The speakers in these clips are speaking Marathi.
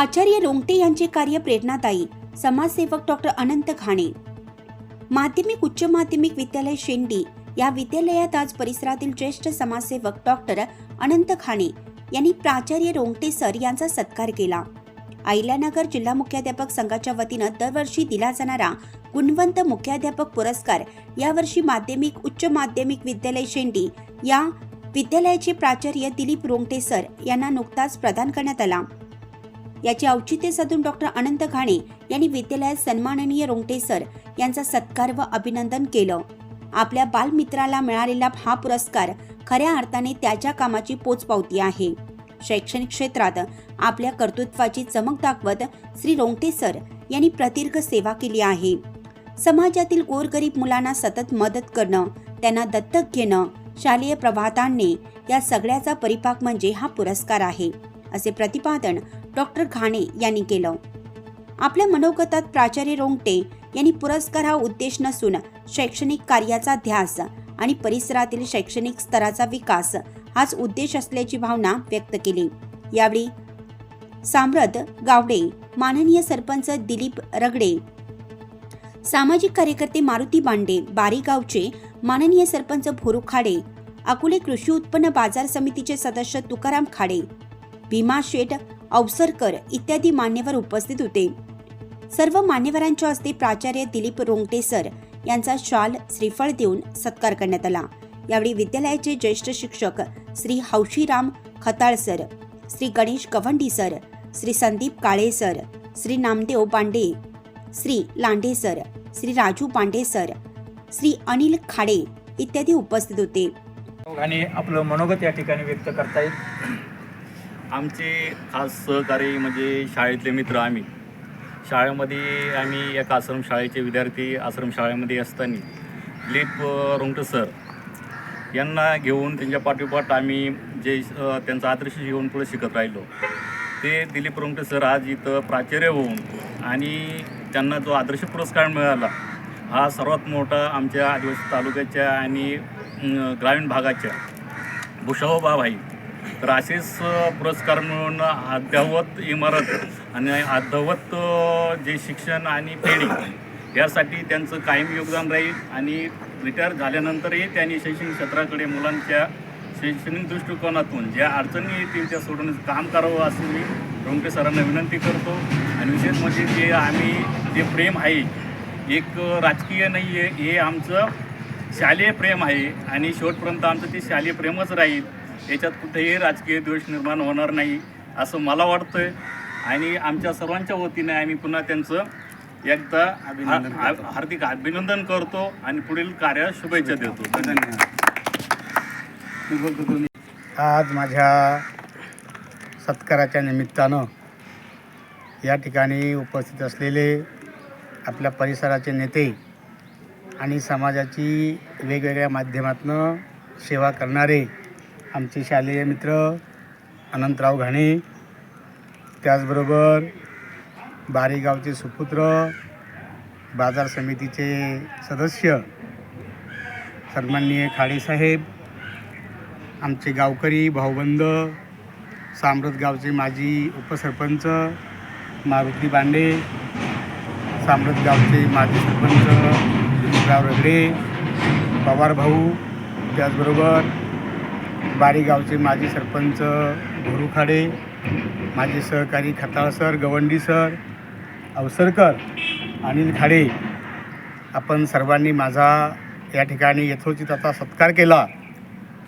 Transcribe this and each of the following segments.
प्राचार्य रोंगटे यांचे कार्य प्रेरणादायी. समाजसेवक डॉक्टर अनंत खाणे माध्यमिक उच्च माध्यमिक विद्यालय शेंडी. या विद्यालयात आज परिसरातील ज्येष्ठ समाजसेवक डॉक्टर अनंत खाणे यांनी प्राचार्य रोंगटे सर यांचा सत्कार केला. आयल्यानगर जिल्हा मुख्याध्यापक संघाच्या वतीनं दरवर्षी दिला जाणारा गुणवंत मुख्याध्यापक पुरस्कार यावर्षी माध्यमिक उच्च माध्यमिक विद्यालय शेंडी या विद्यालयाचे प्राचार्य दिलीप रोंगटे सर यांना नुकताच प्रदान करण्यात आला. याचे औचित्य साधून डॉक्टर अनंत घाणे यांनी विद्यालयात सन्माननीय रोंगटे सर यांचा सत्कार व अभिनंदन केलं. आपल्या बालमित्राला मिळालेला हा पुरस्कार खऱ्या अर्थाने त्याच्या कामाची पोचपावती आहे. शैक्षणिक क्षेत्रात आपल्या कर्तृत्वाची चमक दाखवत श्री रोंगटे सर यांनी प्रदीर्घ सेवा केली आहे. समाजातील गोरगरीब मुलांना सतत मदत करणं त्यांना दत्तक घेणं शालेय प्रवाहात आणणे या सगळ्याचा परिपाक म्हणजे हा पुरस्कार आहे. असे प्रतिपादन डॉक्टर घाणे यांनी केलं. आपल्या मनोगतात प्राचार्य रोंगटे यांनी पुरस्कार हा उद्देश नसून शैक्षणिक कार्याचा ध्यास आणि परिसरातील शैक्षणिक स्तराचा विकास हाच उद्देश असल्याची भावना व्यक्त केली. यावेळी साम्रत गावडे माननीय सरपंच दिलीप रगडे सामाजिक कार्यकर्ते मारुती बांडे बारीगावचे माननीय सरपंच भोरू खाडे अकोले कृषी उत्पन्न बाजार समितीचे सदस्य तुकाराम खाडे भीमा शेठ अवसरकर इत्यादी मान्यवर उपस्थित होते. सर्व मान्यवरांच्या हस्ते प्राचार्य दिलीप रोंगटे सर यांचा शाल श्रीफळ देऊन सत्कार करण्यात आला. यावेळी विद्यालयाचे ज्येष्ठ शिक्षक Shri Haushiram Khatal sir Shri Ganesh Gawandi sir Shri Sandeep Kale sir Shri Namdev Pande Shri Lande sir Shri Raju Pande sir Shri Anil Khade इत्यादी उपस्थित होते. आणि आपलं मनोगत या ठिकाणी व्यक्त करतायत आमचे खास सहकारी म्हणजे शाळेतले मित्र आम्ही. शाळेमध्ये आम्ही एका आश्रमशाळेचे विद्यार्थी आश्रमशाळेमध्ये असताना दिलीप अ, सर यांना घेऊन त्यांच्या पाठोपाठ आम्ही जे त्यांचं त्यांचा आदर्श घेऊन पुढे शिकत राहिलो. ते दिलीप रोंगटे सर आज इथं प्राचार्य होऊन आणि त्यांना जो आदर्श पुरस्कार मिळाला हा सर्वात मोठा आमच्या आदिवासी तालुक्याच्या आणि ग्रामीण भागाच्या भूषाव आहे. तर असेच पुरस्कार मिळून अद्ययावत इमारत आणि अद्यावत जे शिक्षण आणि पेढी यासाठी त्यांचं कायम योगदान राहील आणि रिटायर झाल्यानंतरही त्यांनी शैक्षणिक क्षेत्राकडे मुलांच्या शैक्षणिक दृष्टिकोनातून ज्या अडचणी येतील त्या सोडवण्याचं काम करावं असं मी रोमटे सरांना विनंती करतो. आणि विशेष म्हणजे जे आम्ही जे प्रेम आहे एक राजकीय नाही आहे हे आमचं शालेय प्रेम आहे आणि शेवटपर्यंत आमचं ते शालेय प्रेमच राहील. याच्यात कुठेही राजकीय द्वेष निर्माण होणार नाही असं मला वाटतंय. आणि आमच्या सर्वांच्या वतीने आम्ही पुन्हा त्यांचं एकदा अभिनंदन. हार्दिक अभिनंदन करतो आणि पुढील कार्यास शुभेच्छा देतो. धन्यवाद. आज माझ्या सत्काराच्या निमित्तानं या ठिकाणी उपस्थित असलेले आपल्या परिसराचे नेते आणि समाजाची वेगवेगळ्या माध्यमातून सेवा करणारे आमचे शालेय मित्र अनंतराव घाणे त्याचबरोबर बारेगावचे सुपुत्र बाजार समितीचे सदस्य सन्माननीय खाडेसाहेब आमचे गावकरी भाऊबंद साम्रत गावचे माजी उपसरपंच मारुती बांडे साम्रत गावचे माजी सरपंच दिलीपराव रगडे पवार भाऊ त्याचबरोबर बारी गावचे माजी सरपंच गुरुखाडे खाडे माझे सहकारी खताळ सर गवंडी सर अवसरकर अनिल खाडे आपण सर्वांनी माझा या ठिकाणी यथोचित असा सत्कार केला.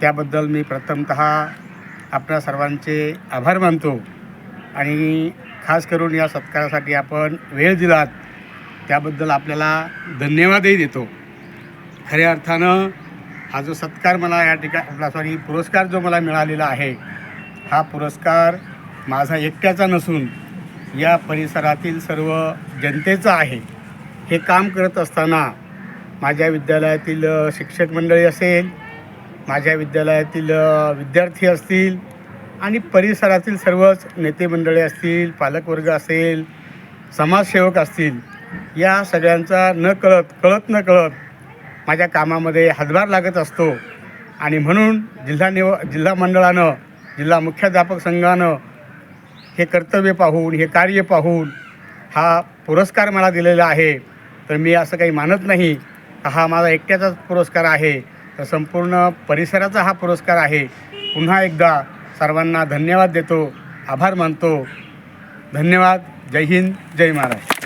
त्याबद्दल मी प्रथमत आपल्या सर्वांचे आभार मानतो आणि खास करून या सत्कारासाठी आपण वेळ दिलात त्याबद्दल आपल्याला धन्यवादही देतो. खऱ्या अर्थानं हा जो सत्कार मला या ठिकाणी सॉरी पुरस्कार जो मला मिळालेला आहे हा पुरस्कार माझा एकट्याचा नसून या परिसरातील सर्व जनतेचा आहे. हे काम करत असताना माझ्या विद्यालयातील शिक्षक मंडळी असेल माझ्या विद्यालयातील विद्यार्थी असतील आणि परिसरातील सर्वच नेते मंडळी असतील पालकवर्ग असेल समाजसेवक असतील या सगळ्यांचा न कळत कळत न कळत माझ्या कामामध्ये हातभार लागत असतो. आणि म्हणून जिल्हा निव जिल्हा मंडळानं जिल्हा मुख्याध्यापक संघानं हे कर्तव्य पाहून हे कार्य पाहून हा पुरस्कार मला दिलेला आहे. तर मी असं काही मानत नाही हा माझा एकट्याचाच पुरस्कार आहे. तर संपूर्ण परिसराचा हा पुरस्कार आहे. पुन्हा एकदा सर्वांना धन्यवाद देतो. आभार मानतो. धन्यवाद. जय हिंद. जय महाराष्ट्र.